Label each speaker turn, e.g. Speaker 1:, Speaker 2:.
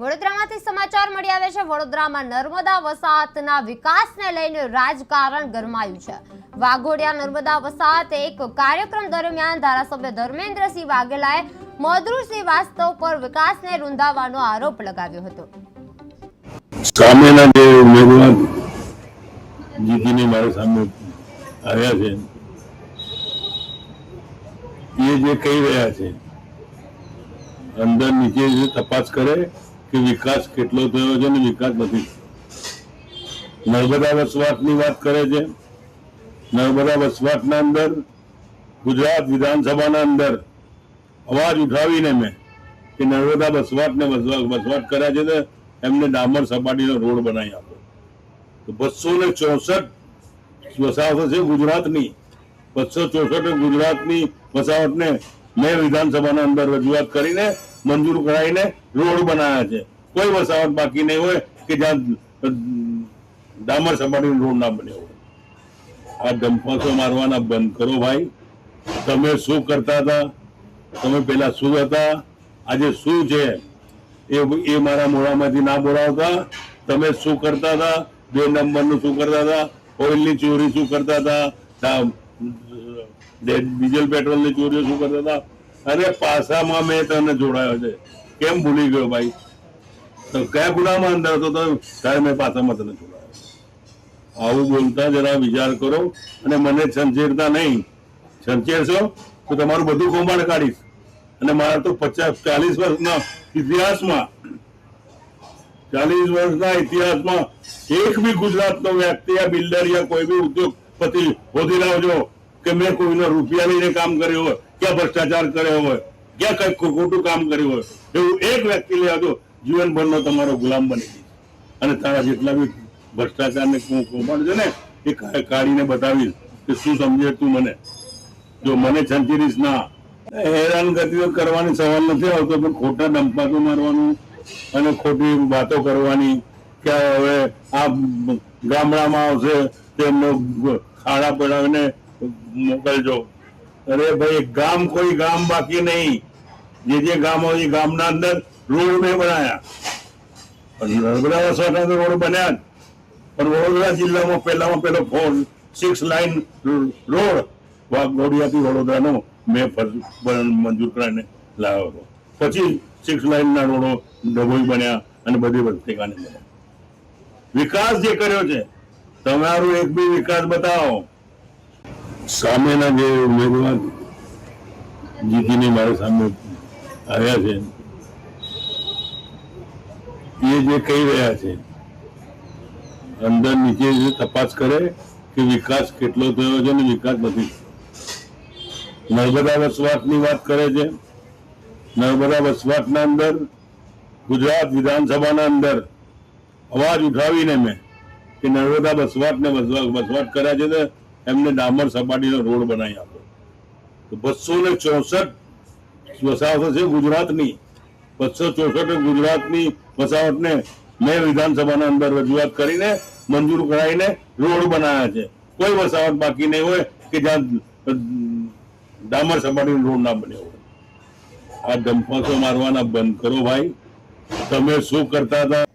Speaker 1: વડોદરામાંથી સમાચાર મળી આવે છે. વડોદરામાં નર્મદા વસાહતના વિકાસને લઈને રાજકારણ ગરમાયું છે. વાઘોડિયા નર્મદા વસાહત એક કાર્યક્રમ દરમિયાન ધારાસભ્ય ધર્મેન્દ્રસિંહ વાઘેલાએ મોદરુસિંહ શ્રીવાસ્તવ પર વિકાસને રૂંધાવાનો આરોપ લગાવ્યો હતો.
Speaker 2: સામેના જે ઉમેદવાર જીતીને મારા સામે આવ્યા છે, એ જે કહી રહ્યા છે, અંદર નીચે તપાસ કરે કે વિકાસ કેટલો થયો છે અને વિકાસ નથી. નર્મદા વસવાટની વાત કરે છે. નર્મદા વસવાટના અંદર ગુજરાત વિધાનસભાના અંદર અવાજ ઉઠાવીને મેં કે નર્મદા વસવાટને વસવાટ કર્યા છે તો એમને ડામર સપાટીનો રોડ બનાવી આપો. તો બસો ને ચોસઠ વસાહતો છે ગુજરાતની. બસો ચોસઠ ગુજરાતની વસાવટને મેં વિધાનસભાના અંદર રજૂઆત કરીને મંજૂર કરાવીને રોડ બનાવ્યા છે. કોઈ વસાવટ બાકી નહીં હોય કે જ્યાં ડામર સપાટી રોડ ના બન્યો હોય. આ ધમપાસો મારવાના બંધ કરો ભાઈ. તમે શું કરતા હતા? તમે પેલા શું હતા? આજે શું છે? એ એ મારા મોઢામાંથી ના બોલાવતા? તમે શું કરતા હતા? બે નંબરનું શું કરતા હતા? ઓઇલની ચોરી શું કરતા હતા? ડીઝલ, પેટ્રોલની ચોરીઓ શું કરતા હતા? અરે પાસામાં મેં તને જોડાયો છે. કેમ ભૂલી ગયો ભાઈ? તો કયા ગુનામાં અંદર હતો તો ત્યારે મેં પાસામાં તને જોડાયો. આવું બોલતા જરા વિચાર કરો અને મને છંછેડતા નહીં. છંછેડશો તો તમારું બધું કૌભાંડ કાઢીશ. અને મારા તો પચાસ, ચાલીસ વર્ષના ઇતિહાસમાં, ચાલીસ વર્ષના ઇતિહાસમાં એક બી ગુજરાતનો વ્યક્તિ યા બિલ્ડર યા કોઈ બી ઉદ્યોગપતિ શોધી લાવજો કે મેં કોઈનો રૂપિયા લઈને કામ કર્યો હોય. ક્યાં ભ્રષ્ટાચાર કર્યો હોય ક્યાં કઈ ખોટું કામ કર્યું હોય, એવું એક વ્યક્તિ લઈ આવજો જીવનભરનો તમારો ગુલામ બની ગયો. અને તારા જેટલા બી ભ્રષ્ટાચાર ને કૌભાંડ છે ને, એ કાઢીને બતાવીશ કે શું સમજે તું મને. જો મને છંચીરીશ ના હેરાન ગતિઓ કરવાની સવાલ નથી આવતો, પણ ખોટા ડંપાતો મારવાનું અને ખોટી વાતો કરવાની કે હવે આ ગામડામાં આવશે, તેમનો ખાડા પડાવીને મોકલજો. અરે ભાઈ ગામ કોઈ ગામ બાકી નહીં. જે જે ગામ એ ગામના અંદર રોડ મેં પણ નર્મદા વસાહતના રોડ બન્યા પણ વડોદરા જિલ્લામાં પહેલામાં પહેલો ફોર સિક્સ લાઇન રોડ ગોડિયાથી વડોદરાનો મેં મંજૂર કરાવીને લાવ્યો હતો. પછી સિક્સ લાઇનના રોડો ડભોઈ બન્યા અને બધી વસ્તીકાને બન્યા. વિકાસ જે કર્યો છે, તમારો એક બી વિકાસ બતાવો. સામેના જે ઉમેદવાર જીતીને મારા સામે આવ્યા છે, એ જે કહી રહ્યા છે, અંદર નીચે તપાસ કરે કે વિકાસ કેટલો થયો છે અને વિકાસ નથી. નર્મદા વસવાટની વાત કરે છે. નર્મદા વસવાટના અંદર ગુજરાત વિધાનસભાના અંદર અવાજ ઉઠાવીને મેં કે નર્મદા વસવાટને વસવા- વસવાટ કર્યા છે એમને ડામર સપાટીનો રોડ બનાવી આપ્યો તો બસો ને ચોસઠ વસાહતો છે ગુજરાતની. બસો ચોસઠ ગુજરાતની વસાવટને મેં વિધાનસભાના અંદર રજૂઆત કરીને મંજૂર કરાવીને રોડ બનાવ્યા છે. કોઈ વસાવટ બાકી નહીં હોય કે જ્યાં ડામર સપાટીનો રોડ ના બન્યો હોય. આ ડંપાસો મારવાના બંધ કરો ભાઈ. તમે શું કરતા હતા?